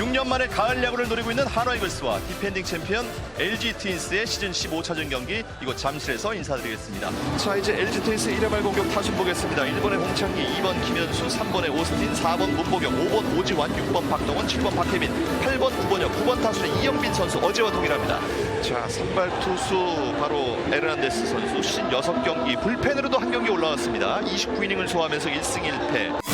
6년 만에 가을 야구를 노리고 있는 한화 이글스와 디펜딩 챔피언 LG 트윈스의 시즌 15차전 경기 이곳 잠실에서 인사드리겠습니다. 자 이제 LG 트윈스 1회말 공격 타순 보겠습니다. 1번의 홍창기, 2번 김현수, 3번의 오스틴, 4번 문보경, 5번 오지환, 6번 박동원, 7번 박혜민, 8번 구번혁, 9번 타순의 이영빈 선수 어제와 동일합니다. 자 선발 투수 바로 에르난데스 선수 신 6경기 불펜으로도 한 경기 올라왔습니다. 29이닝을 소화하면서 1승 1패.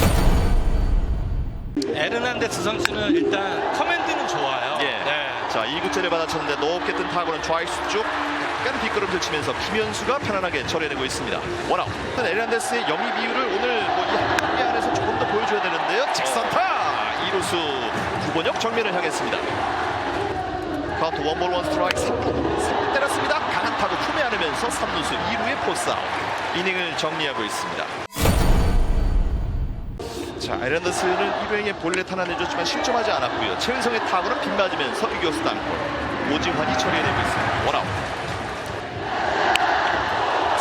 에르난데스 선수는 일단 커맨드는 좋아요. 예. 네. 자 2구째를 받아쳤는데 높게 뜬 타구는 좌익수 쪽 약간 뒷걸음질 치면서 김현수가 편안하게 처리해내고 있습니다. 원아웃. 에르난데스의 영입 이유를 오늘 뭐이 경기 안에서 조금 더 보여줘야 되는데요. 직선타 2루수 구본혁 정면을 향했습니다. 카운트 원볼 원 스트라이크 3루 3루 때렸습니다. 강한 타구 품에 안으면서 3루수 2루의 포스아웃 이닝을 정리하고 있습니다. 자, 아이랜더스는 1회에 볼넷 하나 내줬지만 실점하지 않았고요. 최은성의 타구는 빗맞으면서 유격수 땅볼. 오지환이 처리해내고 있습니다. 원아웃.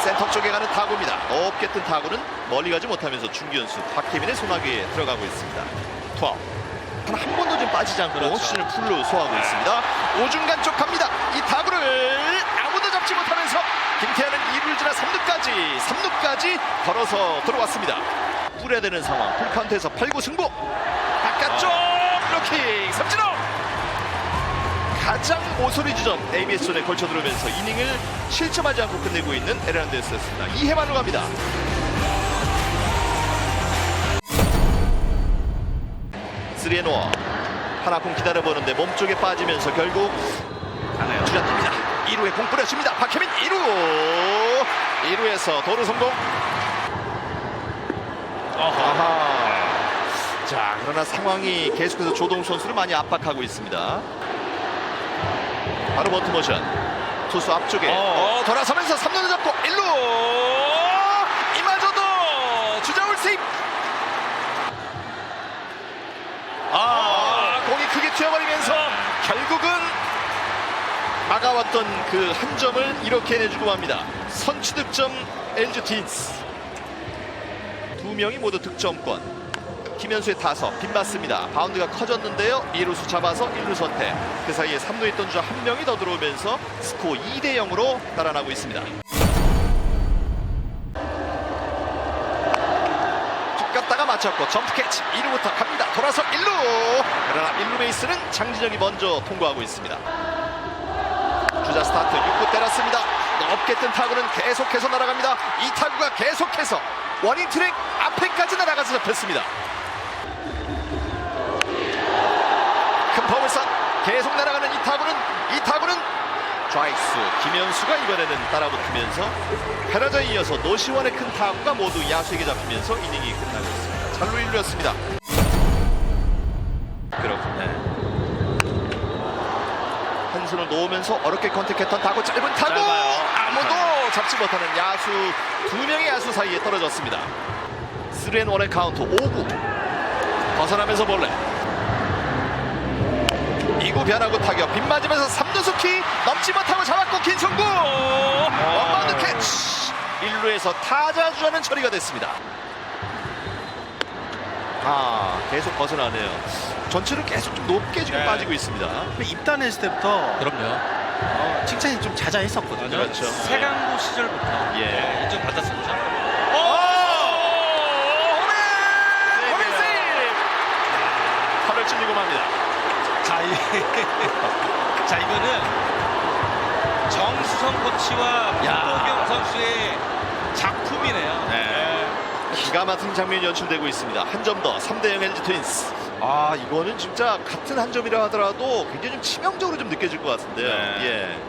센터 쪽에 가는 타구입니다. 높게 뜬 타구는 멀리 가지 못하면서 중견수 박혜민의 손아귀에 들어가고 있습니다. 투아웃. 단한 번도 좀 빠지지 않고 그렇죠. 시즌을 풀로 소화하고 있습니다. 오중간 쪽 갑니다. 이 타구를 아무도 잡지 못하면서 김태현은 2루를 지나 3루까지 3루까지 걸어서 들어왔습니다. 뿌려야 되는 상황. 풀카운트에서 8구 승부. 바깥쪽 블로킹 삼진호. 가장 모서리 주점 ABS 존에 걸쳐 들어오면서 이닝을 실점하지 않고 끝내고 있는 에르난데스였습니다. 2회 만으로 갑니다. 스리에노어 하나 공 기다려보는데 몸쪽에 빠지면서 결국 주자입니다 2루에 공 뿌려줍니다. 박혜민 2루 2루에서 도루 성공. 아하. 자 그러나 상황이 계속해서 조동 선수를 많이 압박하고 있습니다. 바로 버트 모션 투수 앞쪽에 어. 어, 돌아서면서 3루를 잡고 1루 이마저도 주자울 세입 아, 공이 크게 튀어버리면서 결국은 막아왔던 그 한 점을 이렇게 내주고 맙니다. 선취 득점 LG 트윈스 두 명이 모두 득점권. 김현수의 타석 빗맞습니다. 바운드가 커졌는데요. 2루수 잡아서 1루 선택. 그 사이에 3루에 있던 주자 한 명이 더 들어오면서 스코어 2대 0으로 달아나고 있습니다. 툭 갔다가 맞췄고 점프 캐치 2루부터 갑니다. 돌아서 1루. 그러나 1루 베이스는 장진영이 먼저 통과하고 있습니다. 주자 스타트 6구 때렸습니다. 높게 뜬 타구는 계속해서 날아갑니다. 이 타구가 계속해서 워닝 트랙 앞에까지 날아가서 잡혔습니다. 큰 포물선 계속 날아가는 이 타구는 이 타구는 좌익수 김현수가 이번에는 따라붙으면서 페라자에 이어서 노시원의 큰 타구가 모두 야수에게 잡히면서 이닝이 끝나고 있습니다. 잘로 일루였습니다. 그렇군요. 한 손을 놓으면서 어렵게 컨택했던 타구 짧은 타구 짧아요. 아무도 잡지 못하는 야수 두 명의 야수 사이에 떨어졌습니다. 3앤1의 카운트 5구 벗어나면서 볼래 2구 변하고 타격 빗맞으면서 3루수 키 넘지 못하고 잡았고 김성구 원바운드 캐치 1루에서 타자 주자는 처리가 됐습니다. 아 계속 벗어나네요. 전체를 계속 좀 높게 지금 네. 빠지고 있습니다. 입단했을 때부터 그럼요. 어, 칭찬이 좀 자자했었거든요. 그렇죠. 세강도 시절부터 예. 네, 인정 받았었죠. 오! 정수성 코치와 문도경 선수의 작품이네요. 네. 기가 막힌 장면이 연출되고 있습니다. 한 점 더, 3대0 LG 트윈스. 아, 이거는 진짜 같은 한 점이라 하더라도 굉장히 좀 치명적으로 좀 느껴질 것 같은데요. 네. 예.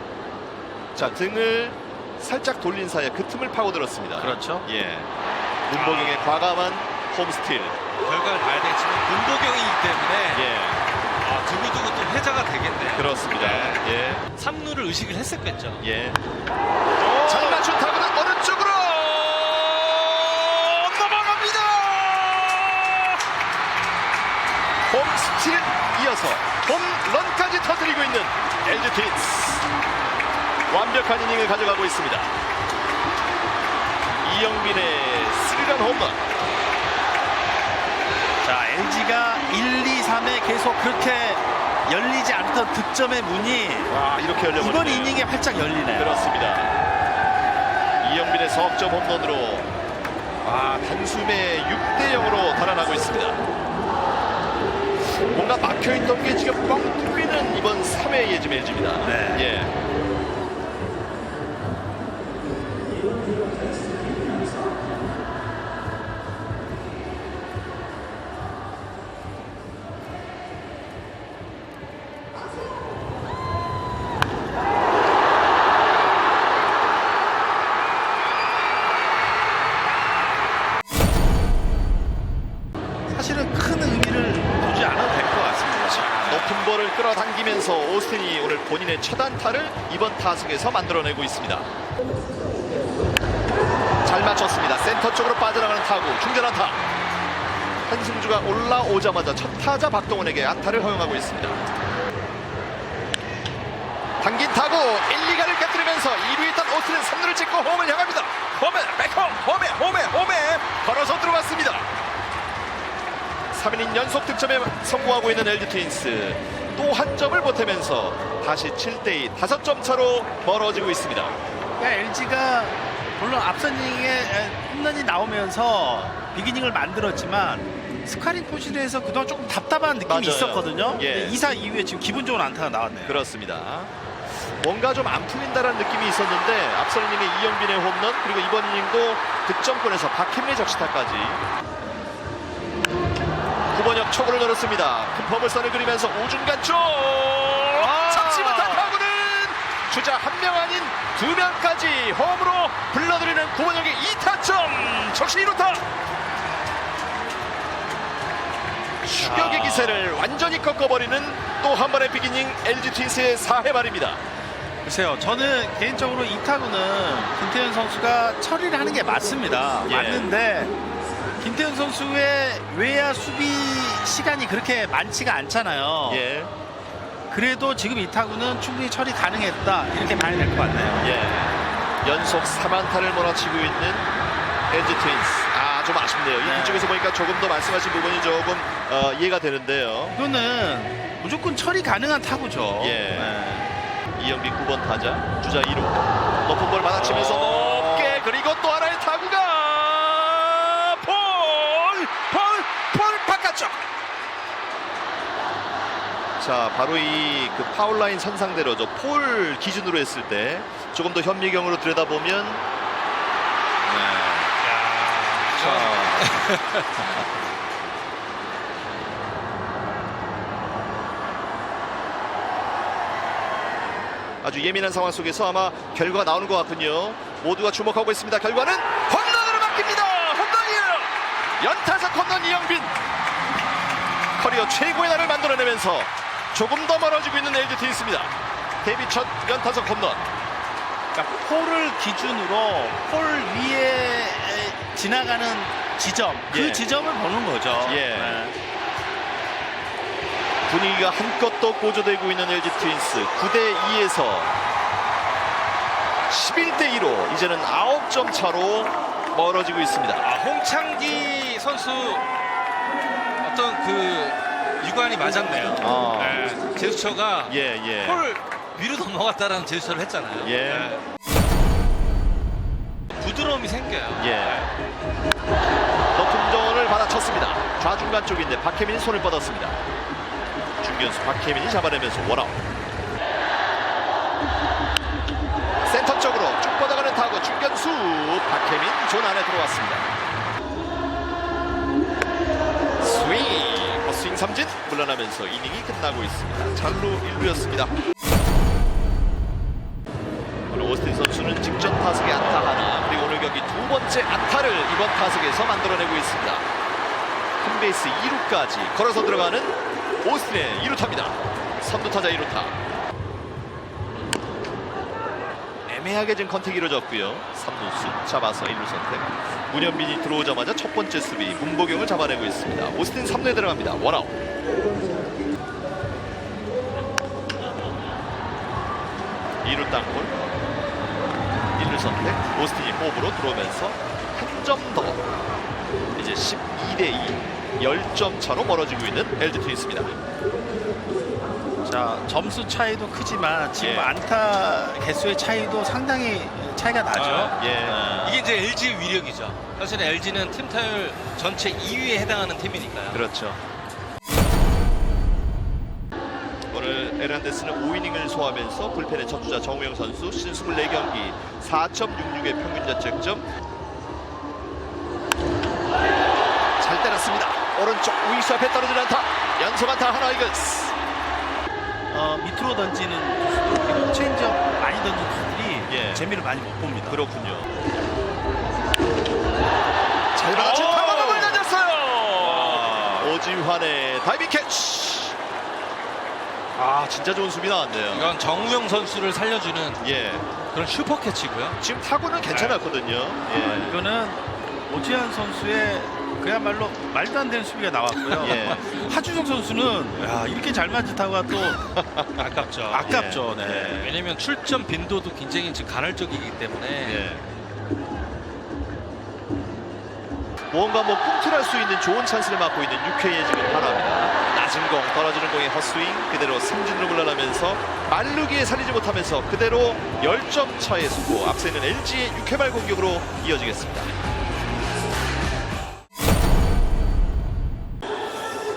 자, 등을 살짝 돌린 사이에 그 틈을 파고들었습니다. 그렇죠. 예. 문보경의 과감한 홈스틸. 결과를 봐야 되겠지만 문도경이기 때문에 예. 아, 두고두고 또 회자가 되겠네요. 그렇습니다. 예. 3루를 의식을 했었겠죠. 예. 잘 맞춘 타구는 오른쪽으로 넘어갑니다. 홈스틸 이어서 홈런까지 터뜨리고 있는 LG 트윈스. 완벽한 이닝을 가져가고 있습니다. 이영빈의 스리런 홈런. 자, LG가 1, 2, 3에 계속 그렇게 열리지 않던 득점의 문이 와 이렇게 열려버리네요. 이번 이닝에 활짝 열리네요. 그렇습니다. 이영빈의 석점 홈런으로 아, 단숨에 6대 0으로 달아나고 있습니다. 뭔가 막혀있던 게 지금 뻥 뚫리는 이번 3회 예즘 LG입니다. 네. 예. 타석에서 만들어내고 있습니다. 잘 맞췄습니다. 센터 쪽으로 빠져나가는 타구 중전 안타. 한승주가 올라오자마자 첫 타자 박동원에게 안타를 허용하고 있습니다. 당긴 타구 1, 2가를 깨뜨리면서 2루에 있던 오스틴은 3루를 찍고 홈을 향합니다. 홈에 백홈 홈에 홈에 홈에 걸어서 들어갔습니다. 3이닝 연속 득점에 성공하고 있는 LG 트윈스 또 한 점을 보태면서 다시 7대2 5점 차로 멀어지고 있습니다. 그러니까 LG가 물론 앞선 이닝에 홈런이 나오면서 비기닝을 만들었지만 스카링 포지션에서 그동안 조금 답답한 느낌이 맞아요. 있었거든요. 예. 근데 2사 이후에 지금 기분 좋은 안타가 나왔네요. 그렇습니다. 뭔가 좀 안 풀린다는 느낌이 있었는데 앞선 이닝의 이영빈의 홈런 그리고 이번 이닝도 득점권에서 박혜민의 적시타까지 9번역 초구를 노렸습니다. 큰 범을선을 그리면서 우중간 쪽 잡지 못한 타구는 주자 한 명 아닌 두 명까지 홈으로 불러들이는 9번역의 2타점 적시 1루타 추격의 기세를 완전히 꺾어버리는 또 한 번의 비기닝 LG 트윈스의 4회 말입니다. 글쎄요, 저는 개인적으로 이 타구는 김태현 선수가 처리를 하는 게 맞습니다. 예. 맞는데 김태현 선수의 외야 수비 시간이 그렇게 많지가 않잖아요. 예, 그래도 지금 이 타구는 충분히 처리 가능했다 이렇게 봐야 될 것 같네요. 예. 연속 3안타를 몰아치고 있는 LG 트윈스. 아, 좀 아쉽네요. 네. 이쪽에서 보니까 조금 더 말씀하신 부분이 조금 어, 이해가 되는데요. 이거는 무조건 처리 가능한 타구죠. 예. 네. 이영빈 9번 타자, 주자 2루. 높은 볼 받아치면서 어. 높게 그리고 또 하나의 타구가 볼! 볼! 볼 바깥쪽! 자, 바로 이 그 파울라인 선상대로죠. 폴 기준으로 했을 때 조금 더 현미경으로 들여다보면 네. 자, 아주 예민한 상황 속에서 아마 결과가 나오는 것 같군요. 모두가 주목하고 있습니다. 결과는 홈런으로 바뀝니다. 홈런이에요. 연타석 홈런 이영빈. 커리어 최고의 날을 만들어내면서 조금 더 멀어지고 있는 LG 트윈스입니다. 데뷔 첫 연타석 홈런. 그러니까 폴을 기준으로 폴 위에 지나가는 지점 그 예. 지점을 보는 거죠. 예. 네. 분위기가 한껏 더 고조되고 있는 LG 트윈스 9대 2에서 11대 2로 이제는 9점 차로 멀어지고 있습니다. 아, 홍창기 선수 어떤 그 유관이 맞았네요. 아. 네, 제스처가 예, 예. 볼 위로 넘어갔다라는 제스처를 했잖아요. 예. 네. 부드러움이 생겨요. 예. 높은 전을 받아쳤습니다. 좌중간 쪽인데 박혜민이 손을 뻗었습니다. 중견수 박혜민이 잡아내면서 원아웃. 센터 쪽으로 쭉 뻗어가는 타구 중견수 박혜민 존 안에 들어왔습니다. 스윙 삼진 물러나면서 이닝이 끝나고 있습니다. 잘루 1루였습니다. 오늘 오스틴 선수는 직전 타석에 안타 하나 그리고 오늘 경기 두 번째 안타를 이번 타석에서 만들어내고 있습니다. 홈베이스 2루까지 걸어서 들어가는 오스틴의 2루타입니다. 3루 타자 2루타. 애매하게 지금 컨택이 이루어졌고요. 3루수 잡아서 1루 선택. 문현빈이 들어오자마자 첫 번째 수비 문보경을 잡아내고 있습니다. 오스틴 3루에 들어갑니다. 원아웃. 이루 땅볼 1루 선택 오스틴이 홈으로 들어오면서 한 점 더 이제 12 대 2 10점 차로 멀어지고 있는 LG 트윈스입니다. 자 점수 차이도 크지만 지금 예. 안타 개수의 차이도 상당히 차이가 나죠. 아, 예. 이게 이제 LG의 위력이죠. 사실 LG는 팀 타율 전체 2위에 해당하는 팀이니까요. 그렇죠. 오늘 에란데스는 5이닝을 소화하면서 불펜의 첫 주자 정우영 선수 시즌 24경기 4.66의 평균 자책점 잘 때렸습니다. 오른쪽 우익수 앞에 떨어지는 안타 연속 안타 하나 이글스 어, 밑으로 던지는 투수들 그리고 체인지업 많이 던지는 투수들이 예. 재미를 많이 못 봅니다. 그렇군요. 잘 받아친 오! 타구를 던졌어요. 오지환의 다이빙 캐치. 아 진짜 좋은 수비 나왔네요. 이건 정우영 선수를 살려주는 예. 그런 슈퍼 캐치고요. 지금 타구는 괜찮았거든요. 예. 이거는 오지환 선수의 그야말로 말도 안 되는 수비가 나왔고요. 예. 하주성 선수는 야, 이렇게 잘 맞은 타구가 또 아깝죠. 아깝죠. 네. 예. 왜냐면 출전 빈도도 굉장히 지금 간헐적이기 때문에 예. 뭔가 뭐 꿈틀할 수 있는 좋은 찬스를 맡고 있는 6회의 지금 하나입니다. 낮은 공, 떨어지는 공의 헛스윙 그대로 삼진으로 물러나면서 말르기에 살리지 못하면서 그대로 10점 차의 승부 앞서 있는 LG의 6회 말 공격으로 이어지겠습니다.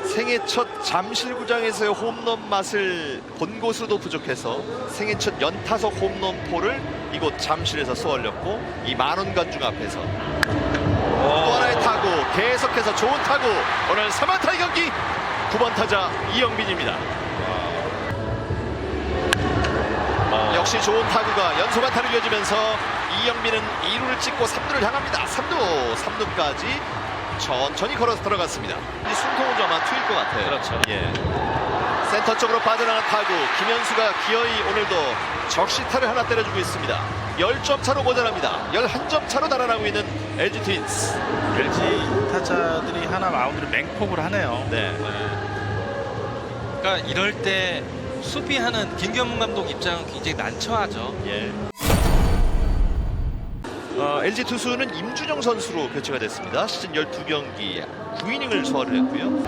생애 첫 잠실구장에서의 홈런 맛을 본 곳으로도 부족해서 생애 첫 연타석 홈런포를 이곳 잠실에서 쏘아올렸고 이 만원 관중 앞에서 또 하나의 타구 계속해서 좋은 타구. 오늘 3안타의 경기. 9번 타자 이영빈입니다. 역시 좋은 타구가 연속 안타를 이어지면서 이영빈은 2루를 찍고 3루를 향합니다. 3루 3루까지 천천히 걸어서 들어갔습니다 이 숨통은 좀 아마 트일 것 같아요 그렇죠. 예. 센터 쪽으로 빠져나간 타구 김현수가 기어이 오늘도 적시타를 하나 때려주고 있습니다 10점 차로 모자랍니다 11점 차로 달아나고 있는 LG 트윈스 LG 타자들이 하나 마운드를 맹폭을 하네요. 네. 그러니까 이럴 때 수비하는 김경문 감독 입장은 굉장히 난처하죠. 예. 어, LG 투수는 임준영 선수로 교체가 됐습니다. 시즌 12경기 9이닝을 소화를 했고요.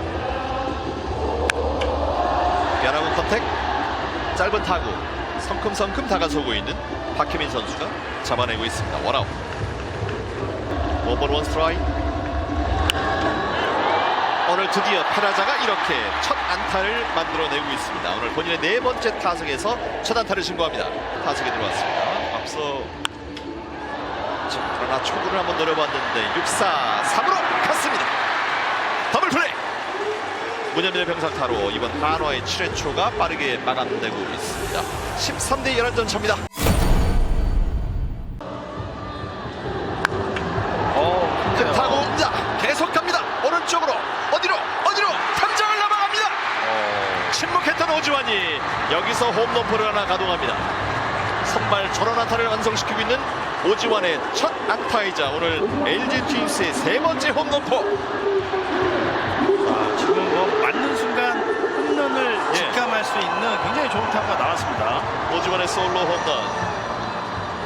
변화구 컨택, 짧은 타구, 성큼성큼 다가서고 있는 박혜민 선수가 잡아내고 있습니다. 원아웃. 원볼 원 스트라이크. 오늘 드디어 페라자가 이렇게 첫 안타를 만들어내고 있습니다. 오늘 본인의 네 번째 타석에서 첫 안타를 신고합니다. 타석에 들어왔습니다. 앞서 자, 그러나 초구를 한번 노려봤는데 6사 3으로 갔습니다. 더블 플레이. 문현민의 병상타로 이번 한화의 7회 초가 빠르게 마감되고 있습니다. 13대 11점 차입니다. 어, 큰 타구입니다. 계속 갑니다. 오른쪽으로 어디로 어디로 탐장을 넘어갑니다. 침묵했던 오지환이 여기서 홈런포를 하나 가동합니다. 선발 전원 안타를 완성시키고 있는 오지환의 첫 안타이자 오늘 LG 트윈스의 세 번째 홈런포. 아, 지금 뭐 맞는 순간 홈런을 예. 직감할 수 있는 굉장히 좋은 타구가 나왔습니다. 오지환의 솔로 홈런.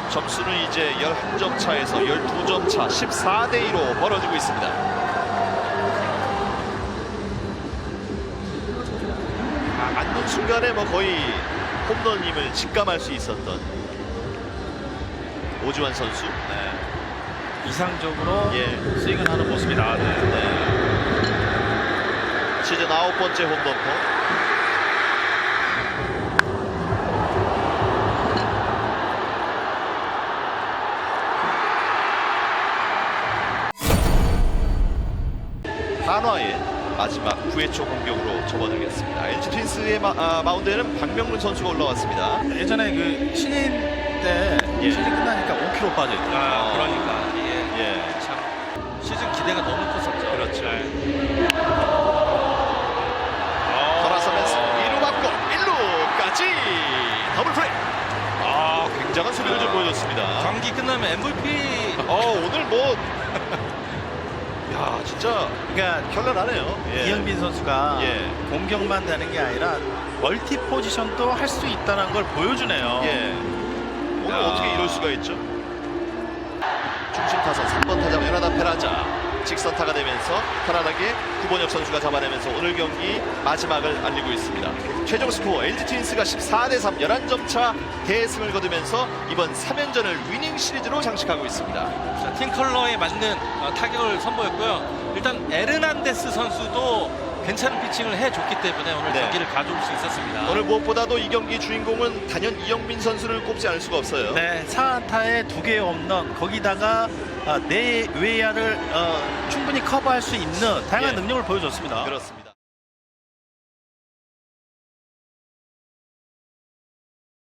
점수는 이제 11점 차에서 12점 차 14대 2로 벌어지고 있습니다. 아, 맞는 순간에 뭐 거의 홈런임을 직감할 수 있었던 오지환 선수. 네. 이상적으로 예. 스윙을 하는 모습이 나왔네요. 시즌 아홉 번째 홈런포. 한화의 마지막 9회 초 공격으로 접어들겠습니다. LG 트윈스의 마, 아, 마운드에는 박명근 선수가 올라왔습니다. 예전에 그 신인 때 예. 신인 끝나니까 5kg 빠져있죠. 아, 그러니까 이게 예. 참 시즌 기대가 너무 컸었죠. 그렇죠. 네. 돌아서면서 2루 맞고 1루까지 더블 플레이. 아, 굉장한 수비를 좀 보여줬습니다. 경기 끝나면 MVP 어, 오늘 뭐 야, 진짜 그러니까 현란하네요. 예. 이영빈 선수가 예. 공격만 되는 게 아니라 멀티 포지션도 할 수 있다는 걸 보여주네요. 예. 오늘 야. 어떻게 이럴 수가 있죠? 중심 타선 3번 타자 연하다 페라자 직선 타가 되면서 편안하게 구본혁 선수가 잡아내면서 오늘 경기 마지막을 알리고 있습니다. 최종 스코어 LG 트윈스가 14대 3 11점 차 대승을 거두면서 이번 3연전을 위닝 시리즈로 장식하고 있습니다. 자, 팀 컬러에 맞는 어, 타격을 선보였고요. 일단 에르난데스 선수도 괜찮은 피칭을 해줬기 때문에 오늘 네. 경기를 가져올 수 있었습니다. 오늘 무엇보다도 이 경기 주인공은 단연 이영민 선수를 꼽지 않을 수가 없어요. 네, 사안타에 두 개의 홈런 거기다가 아, 내 외야를 어, 충분히 커버할 수 있는 다양한 예. 능력을 보여줬습니다. 그렇습니다.